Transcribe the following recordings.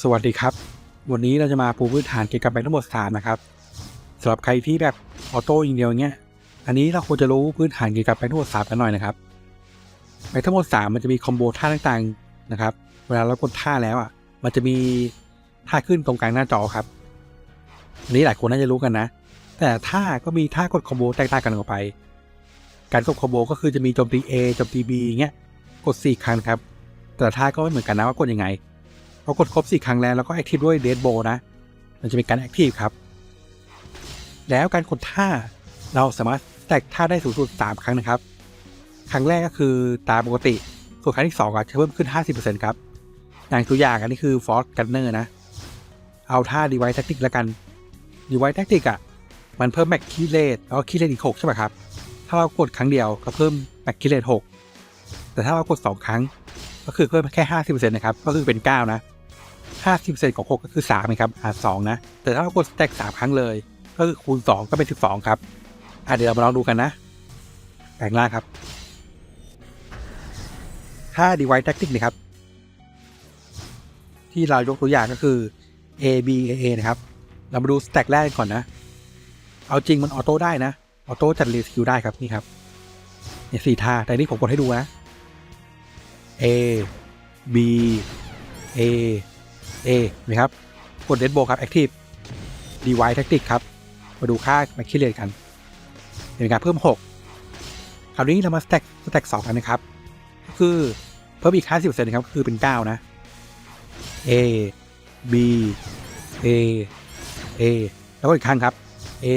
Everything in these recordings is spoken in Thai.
สวัสดีครับ วันนี้เราจะมาปูพื้นฐานเกี่ยวกับแบงค์ทั้งหมด3นะครับสำหรับใครที่แบบออโต้อย่างเดียวเงี้ย อันนี้เราควรจะรู้พื้นฐานเกี่ยวกับแบงค์ทั้งหมด3กันหน่อยนะครับแบงค์ทั้งหมด3มันจะมีคอมโบท่าต่างๆนะครับ เวลาเรากดท่าแล้วอะ มันจะมีท่าขึ้นตรงกลางหน้าจอครับ อันนี้หลายคนน่าจะรู้กันนะ แต่ท่าก็มีท่ากดคอมโบแตกต่างกันออกไป การกดคอมโบก็คือจะมีโจมตี A โจมตี B เงี้ย กด4ครั้งครับ แต่ท่าก็ไม่เหมือนกันนะว่ากดยังไง พอกดครบ 4 ครั้งแล้วแล้วก็แอคทีฟด้วยเดดโบนะ มันจะเป็นการแอคทีฟครับ แล้วการกดท่าเราสามารถแตกท่าได้สูงสุด 3 ครั้งนะครับ ครั้งแรกก็คือตามปกติ ส่วนครั้งที่2อะจะเพิ่มขึ้น 50%ครับอย่างตัวอย่างอันนี้คือฟอร์ e กันเนอร์นะ เอาท่าดีไว e แท c ติกแล้วกันดีไว e แท c ติกอะมันเพิ่มแม็กคิเลตแล้วก็คิเลตอีก6ใช่ไหมครับ ถ้าเรากดครั้งเดียวก็เพิ่มแม็กคิเลต6แต่ถ้าเรากด2ครั้ง ก็คือเพิ่มแค่50%นะครับ ก็คือเป็น9นะ 50%ของ6ก็คือ3นะครับอ่า2นะ แต่ถ้าเรากดสแต็ก3ครั้งเลย ก็คือคูณ 2 ก็เป็น 12 ครับอะเดี๋ยวเรามาลองดูกันนะแปลงล่างครับถ้า device tactic นะครับ ที่เรายกตัวอย่างก็คือ A B A A นะครับ เรามาดูสแต็กแรกกันก่อนนะ เอาจริงมันออโต้ได้นะ ออโต้จัดรีสกิลได้ครับนี่ครับเนี่ยสี่ท่า แต่นี่ผมกดให้ดูนะ A B A A นะครับ กด Dead Bow ครับ Active Device Tactic ครับ มาดูค่า m a c คิเลตกันเป็นการเพิ่ม 6 คราวนี้เรามา stack stack 2กันนะครับก็คือเพิ่มอีก 50%นะครับ คือเป็น 9 นะ A B A A แล้วก็อีกครั้งครับ A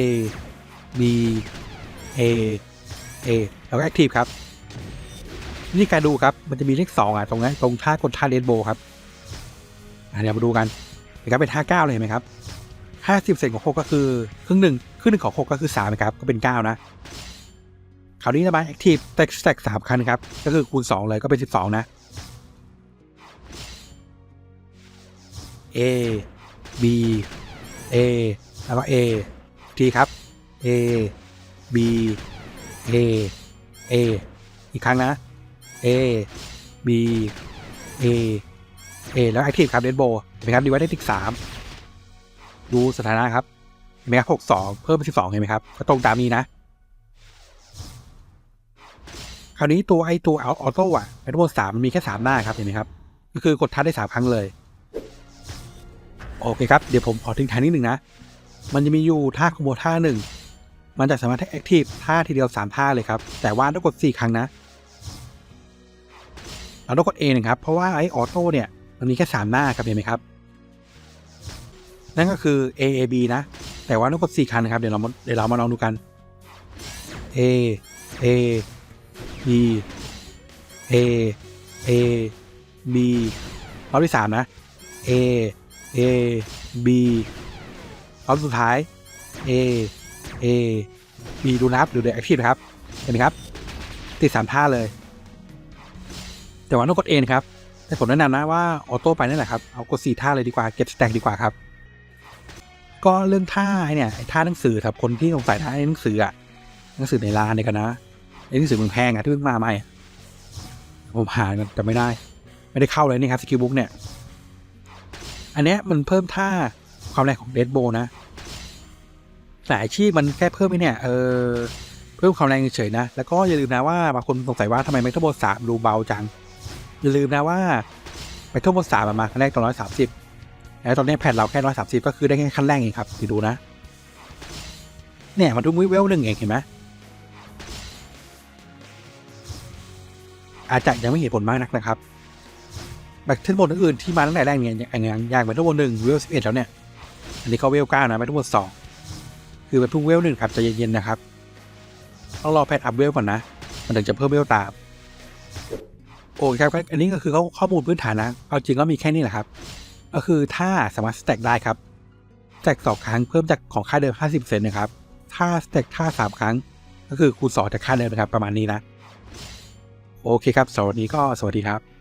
B A A แล้วก็ Active ครับ นี่การดูครับ มันจะมีเลขสองอะตรงนั้นตรงท่ากดท่าเรนโบว์ครับ เดี๋ยวมาดูกันนะครับเป็นท่าเก้าเลยเห็นไหมครับห้าสิบเซนของหกก็คือครึ่งหนึ่งครึ่งหนึ่งของหกก็คือสามนะครับก็เป็นเก้านะคราวนี้นะมาแอคทีฟแต็กแต็กสามคันครับก็คือคูณสองเลยก็เป็นสิบสองนะ A B A แล้วก็ A ทีครับ A B A A อีกครั้งนะ A B A A แล้ว Active ครับ Red Bow เห็นไหมครับดีไว้ได้ติกสามดูสถานะครับเห็นไหมครับหกสองเพิ่มเป็นสิบสองเห็นไหมครับก็ตรงตามนี้นะ คราวนี้ตัวไอตัวอออโต้อะไอตัวสามมันมีแค่สามหน้าครับเห็นไหมครับ ก็คือกดทัชได้สามครั้งเลย โอเคครับ เดี๋ยวผมขอทิ้งท้ายนิดหนึ่งนะ มันจะมีอยู่ท่าคอมโบท่าหนึ่งมันจะสามารถแอคทีฟท่าทีเดียวสามท่าเลยครับ แต่ว่าต้องกดสี่ครั้งนะเราต้องกด A นะครับ เพราะว่าไอออโต้เนี่ย มันมีแค่3หน้าครับเห็นไหมครับ นั่นก็คือ A A B นะ แต่ว่าต้องกด4ครั้งนะครับ เดี๋ยวเราเดี๋ยวเรามาลองดูกัน A A B A A B รอบที่3นะ A A B รอบสุดท้าย A A B ดูนับดูเดี๋ยวแอคทีฟนะครับ เห็นไหมครับ ติดสามท่าเลย แต่ว่าต้องกดเองครับ แต่ผมแนะนำนะว่าออโต้ไปนั่นแหละครับ เอากดสี่ท่าเลยดีกว่า เก็บสแต็กดีกว่าครับ ก็เรื่องท่าเนี่ยท่าหนังสือครับคนที่สงสัยท่าหนังสืออะหนังสือในร้านเนี่ยกันนะไอ้หนังสือมืองแพงอะที่เพิ่งมาใหม่ผมหาแต่ไม่ได้ ไม่ได้เข้าเลยนี่ครับสกิลบุ๊กเนี่ย อันเนี้ยมันเพิ่มท่าความแรงของเดดโบนะแต่อาชีพมันแค่เพิ่มไอ้เนี่ยเออเพิ่มความแรงเฉยๆนะ แล้วก็อย่าลืมนะว่าบางคนสงสัยว่าทำไมเมทัลโบสามดูเบาจัง อย่าลืมนะว่าเมทัลโบสามมาขั้นแรกตอนร้อยสามสิบแล้วตอนนี้แผ่นเราแค่ร้อยสามสิบก็คือได้แค่ขั้นแรกเองครับดูนะ เนี่ยมันทุกวิเวลหนึ่งเองเห็นไหมอาจจะยังไม่เห็นผลมากนักนะครับแบบเทนโบนอื่นที่มาตั้งแต่แรกเนี่ยอย่างอย่างอย่างเมทัลโบหนึ่งเวลสิบเอ็ดแล้วเนี่ยอันนี้เขาเวลเก้านะเมทัลโบสองคือเป็นเพิ่งเวลหนึ่งครับใจะเย็นๆนะครับต้องรอแพทอัพเวลก่อนนะ มันถึงจะเพิ่มเวลตาม โอเคครับอันนี้ก็คือขาข้อมูลพื้นฐานนะเอาจริงก็มีแค่นี้แหละครับ ก็คือถ้าสามารถสแต็กได้ครับสแต็กสองครั้งเพิ่มจากของค่าเดิม 50%นะครับถ้าสแต็กท่าสามครั้ง ก็คือคูณสองจากค่าเดิมนะครับประมาณนี้นะ โอเคครับสวัสดีก็สวัสดีครับ